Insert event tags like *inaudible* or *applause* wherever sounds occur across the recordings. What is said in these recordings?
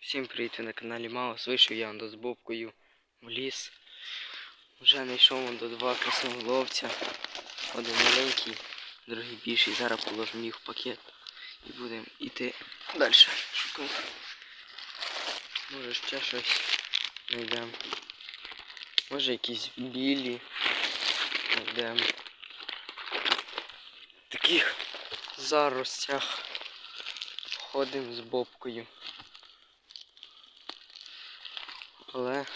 Всім привіт, ви на каналі Маус. Вийшов я з Бобкою в ліс. Вже знайшов до два красноголовця. Один маленький, другий більший. Зараз положимо їх в пакет і будемо йти далі шукати. Може ще щось знайдемо. Може якісь білі знайдемо. Таких заростях ходимо з Бобкою. Але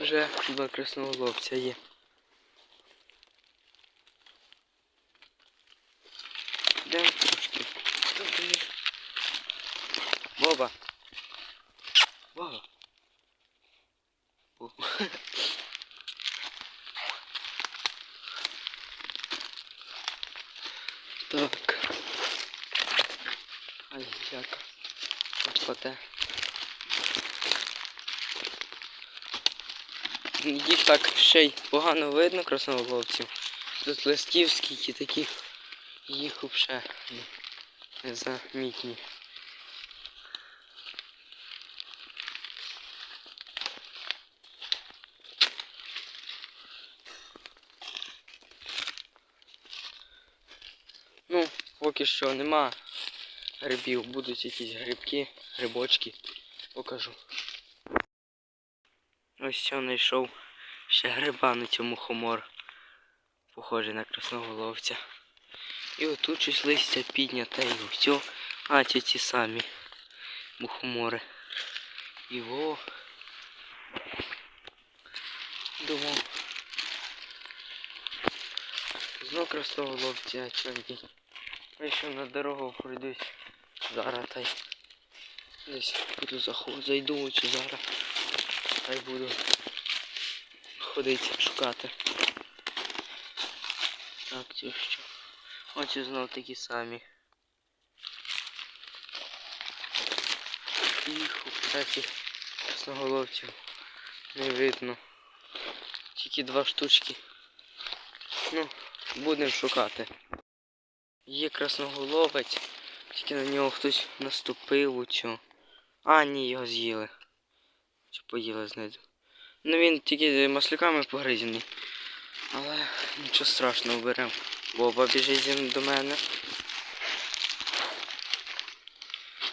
вже два красноголовця є. Йдемо трошки. туди. Боба. Боба. Так. Ай, яка. Отпаде. Їх так ще й погано видно красноголовців. Тут листів скільки таких, їх взагалі не замітні. Ну, поки що нема грибів, будуть якісь грибки, грибочки, покажу. Ось що знайшов ще гриба на цьому хомор. Похожий на красноголовця. І отут щось листя підняте і все. А, ці ті самі мухомори. Во. Думав. Знов красноголовці, а чого ні. Вийшов на дорогу пройдусь. Зараз та й десь буду заход, зайду чи зараз. Та буду ходити шукати. Так, ці що. Оці знов такі самі. Їх кстати, красноголовців не видно. Тільки два штучки. Ну, будемо шукати. Є красноголовець, тільки на нього хтось наступив у цю. А, ні, його з'їли. Чи поїли знизу. Ну він тільки масляками погризений. Але нічого страшного беремо. Боба біжить до мене.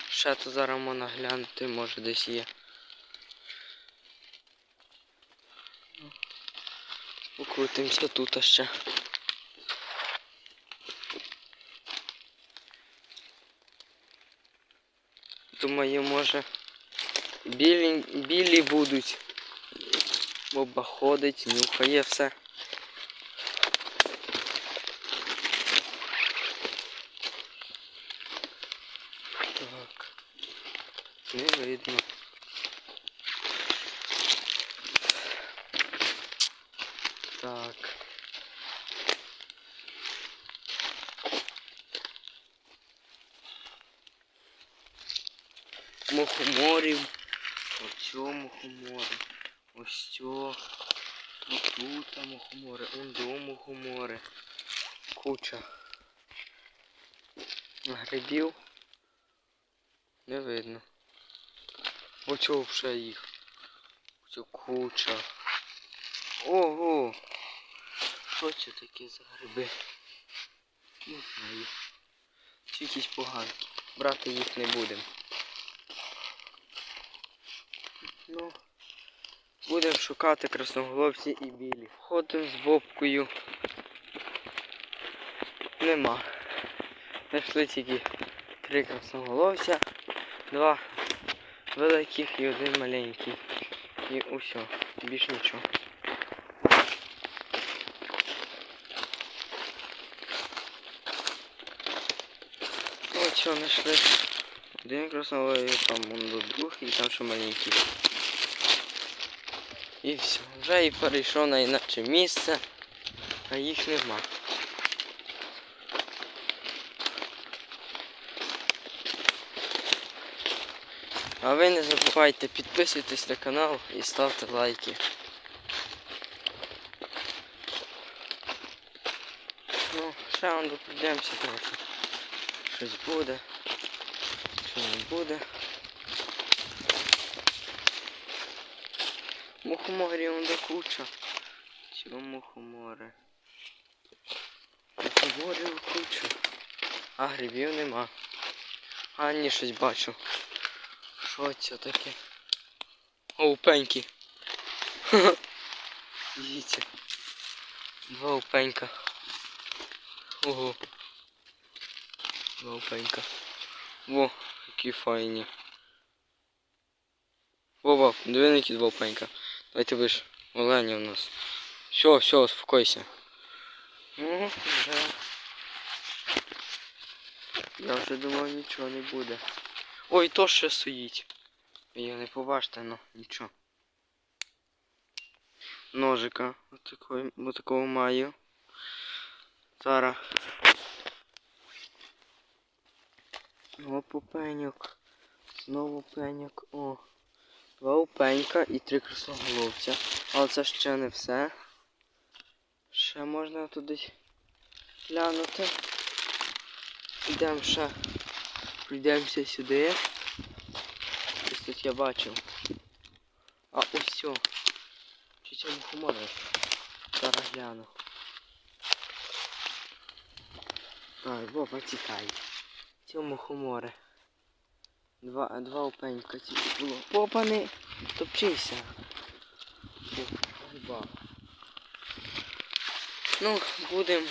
Ще то зараз можна глянути, може десь є. Покрутимося тут ще. Думаю, може білі, білі будуть. Боба ходить, нюхає все. Так. Не видно. Так. Мухоморів. Оцьо мухомори. Ось цьо. І тут мухомори. Ондо мухомори. Куча. Грибів. Не видно. Оцього вже їх. Оцю куча. Ого! Що це таке за гриби? Не знаю. Чи якісь поганки. Брати їх не будемо. Ну, будемо шукати красноголовці і білі. Ходимо з бобкою. Нема. Знайшли тільки три красноголовця, два великих і один маленький. І усе, більш нічого. Ось що знайшли. Один красноголовий, там он другий, і там ще маленький. І все. Вже і перейшов на інакше місце, а їх нема. А ви не забувайте підписуйтесь на канал і ставте лайки. Ну, ще вам пройдемося трохи. Щось буде, не буде. Мухоморі он до куча. Чого мухомори? Мухоморів куча. А грибів нема. А ні, щось бачу. Що це таке? Оупеньки упеньки. *laughs* Дивіться. Два упенька. Ого. Два упенька. Во які файні. Вова, диви які два упенька. Давайте ви ж. Оленя у нас. Все, все, успокойся. Ну. Я вже думав нічого не буде. Ой, то ще стоїть. Я не побачите, ну нічого. Ножика. Отакого, отакого маю. Зараз. Оп, пеньок. Знову пеньок. О. Два упенька і три красноголовця. Але це ще не все. Ще можна туди глянути. Йдемо ще. Прийдемося сюди. Ось тут я бачив. А ось все. Чи це мухомори? Зараз гляну. Так, Боба, тікай. Це мухомори. Два, два опенька тільки було. Попа не топчися. Ну, будем.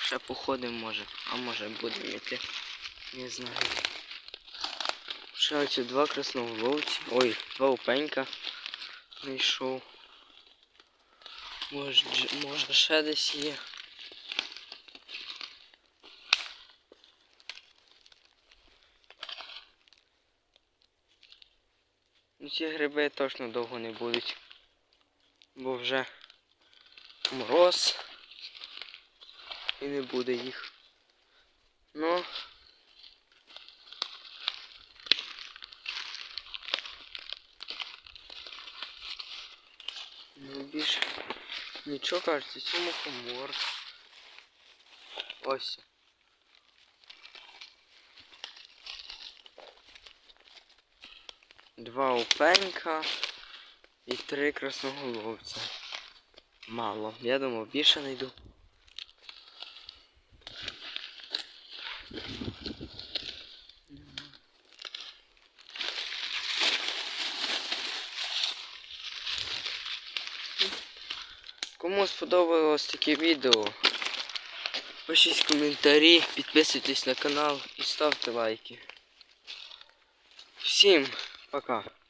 Ще походимо може. А може будемо йти. Не знаю. Ще оці два красноголовці. Ой, два опенька. Знайшов. Може, може ще десь є. Ну ці гриби точно довго не будуть. Бо вже мороз. І не буде їх. Ну. Ну більше нічого кажеться, це мухомор. Ось. Два опенька і три красноголовця. Мало. Я думав, більше знайду. Кому сподобалось таке відео, пишіть коментарі, підписуйтесь на канал і ставте лайки. Всім Pra.